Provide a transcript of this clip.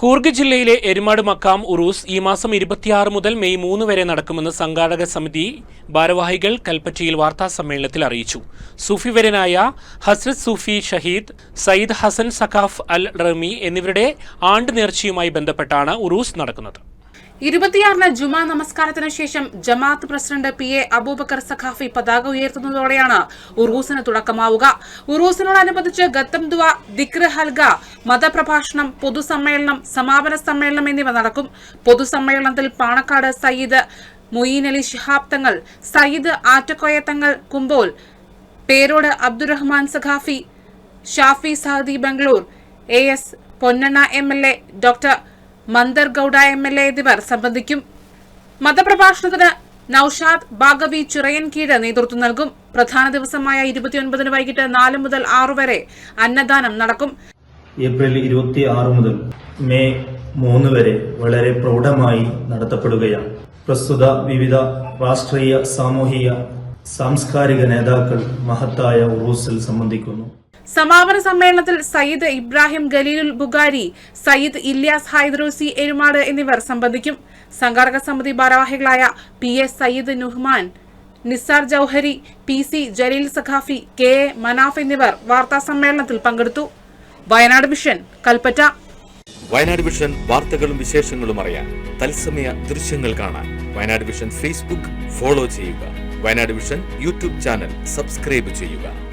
കൂർഗ് ജില്ലയിലെ എരുമാട് മക്കാം ഉറൂസ് ഈ മാസം ഇരുപത്തിയാറ് മുതൽ മെയ് മൂന്ന് വരെ നടക്കുമെന്ന് സംഘാടക സമിതി ഭാരവാഹികൾ കൽപ്പറ്റയിൽ വാർത്താ സമ്മേളനത്തിൽ അറിയിച്ചു. സൂഫി വരനായ ഹസ്രത് സൂഫി ഷഹീദ് സയ്യിദ് ഹസൻ സഖാഫ് അൽ റമി എന്നിവരുടെ ആണ്ട് നേർച്ചയുമായി ബന്ധപ്പെട്ടാണ് ഉറൂസ് നടക്കുന്നത്. ഇരുപത്തിയാറിന് ജുമാ നമസ്കാരത്തിന് ശേഷം ജമാഅത്ത് president P A Aboobacker Saqafi പതാക ഉയർത്തുന്നതോടെയാണ് ഉറൂസിന് തുടക്കമാവുക. ഉറൂസിനോടനുബന്ധിച്ച് ഗത്തം ദുവ ദിക്ര ഹൽഗ മതപ്രഭാഷണം പൊതുസമ്മേളനം സമാപന സമ്മേളനം എന്നിവ നടക്കും. പൊതുസമ്മേളനത്തിൽ Panakkad Sayyid മൊയ്യീൻ Ali Shihab Thangal Sayyid Attakoya Thangal Kumbol Perod Abdurahman Saqafi Shafi Sahadi Bangalore A S Ponnanna M L A doctor Mandar Gowda M L A എന്നിവർ സംബന്ധിക്കും മതപ്രഭാഷണത്തിന് നൌഷാദ് ബാഗവി ചിറയൻകീഴ് നേതൃത്വം നൽകും. പ്രധാന ദിവസമായ ഇരുപത്തിയൊൻപതിന് വൈകിട്ട് നാല് മുതൽ ആറു വരെ അന്നദാനം നടക്കും. ഏപ്രിൽ ഇരുപത്തി ആറ് മുതൽ മെയ് മൂന്ന് വരെ വളരെ പ്രൗഢമായി നടത്തപ്പെടുകയാണ്. പ്രസ്തുത വിവിധ രാഷ്ട്രീയ സാമൂഹിക സാംസ്കാരിക നേതാക്കൾ മഹത്തായ ഉറൂസിൽ സംബന്ധിക്കുന്നു. സമാപന സമ്മേളനത്തിൽ സയ്യിദ് ഇബ്രാഹിം ഖലീലുൽ ബുഗാരി സയ്യിദ് ഇല്യാസ് ഹൈദ്രോസി എരുമാട് എന്നിവർ സംബന്ധിക്കും. സംഘാടക സമിതി ഭാരവാഹികളായ P S Sayyid Nuhman Nisar Jouhari P C Jaleel Saqafi K A Manaf എന്നിവർ വാർത്താ സമ്മേളനത്തിൽ പങ്കെടുത്തു. വയനാട് മിഷൻ കൽപ്പറ്റ. വയനാട് മിഷൻ വാർത്തകളും വിശേഷങ്ങളും അറിയാൻ തത്സമയ ദൃശ്യങ്ങൾ കാണാൻ വയനാട് മിഷൻ ഫേസ്ബുക്ക് ഫോളോ ചെയ്യുക. Wayanad mission YouTube channel subscribe ചെയ്യുക.